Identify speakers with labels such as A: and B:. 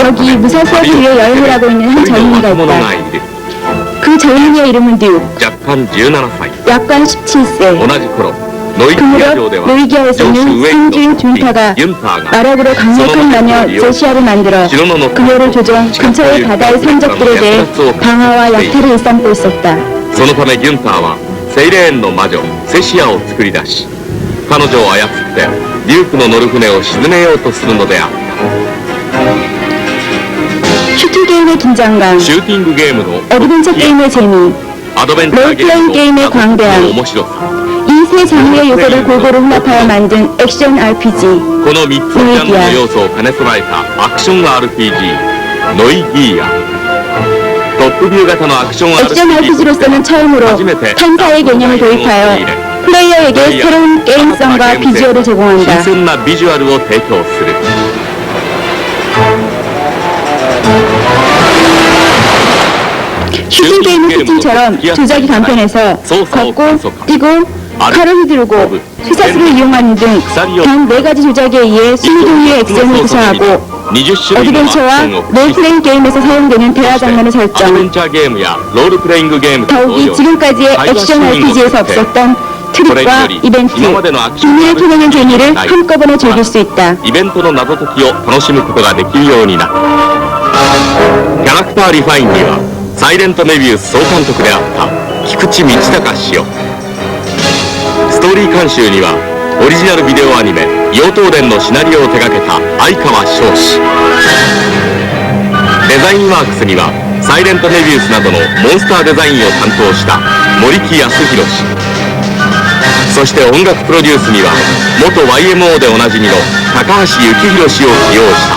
A: 여기 무사수학을 위해 여행을 하고 있는 한 젊은이가 있다. 그 젊은이의 이름은
B: 뉴.
A: 약간 17세.
B: 同じ頃ノイキア城で
A: 그무렵
B: は
A: 노이기아에서는
B: 城主ウェイ
A: 상주인
B: の
A: 준타가
B: ユンターが
A: 마력으로 강력한 마녀 제시아를 만들어
B: 城の残
A: 그녀를 조정 근처의 바다의 산적들에 대해 방어와 약탈을 일삼고 있었다.
B: そのためギュンターはセイレーンの魔女セシアを作り出し彼女を操ってデュークの乗る船を沈めようとするのであった
A: 슈팅 게임의 긴장감,
B: シューティングゲームの
A: 어드벤처 게임의 재미,
B: アドベンチャーゲーム
A: 롤플레잉 게임의
B: の
A: 광대함
B: 面白さ
A: 이 세 장르의 요소를 골고루 혼합하여 만든 액션 RPG.
B: この3つのジャンルの要素を兼ね備えたアクション RPG ノイギーアトップビュー型のアクション
A: 액션
B: RPG
A: RPG로서는 처음으로 탄사의 개념을 도입하여 플레이어에게 새로운 게임성과 비주얼을
B: 新
A: 제공한다.
B: 鮮なビジュアルを提供する
A: 슈팅 게임은 슈팅처럼 조작이 간편해서 걷고, 뛰고, 가로휘 들고 쇠사슬을 이용한 등단네 가지 조작에 의해 20종류의 액션을 구성하고 어드벤처와 롤플레잉 게임에서 사용되는 대화
B: 장면을
A: 설정. 더욱이 지금까지의 액션 RPG에서 없었던 트릭과 이벤트, 기능을 통하는 재미를 한꺼번에 즐길 수 있다.
B: 이벤트로 나도 토끼오 楽しむことができるようにな。キャラクターリファインにはサイレントメビウス総監督であった菊池道隆氏をストーリー監修にはオリジナルビデオアニメ「妖刀伝」のシナリオを手掛けた相川翔氏デザインワークスにはサイレントメビウスなどのモンスターデザインを担当した森木康弘氏。そして音楽プロデュースには元 YMO でおなじみの高橋幸宏氏を起用した。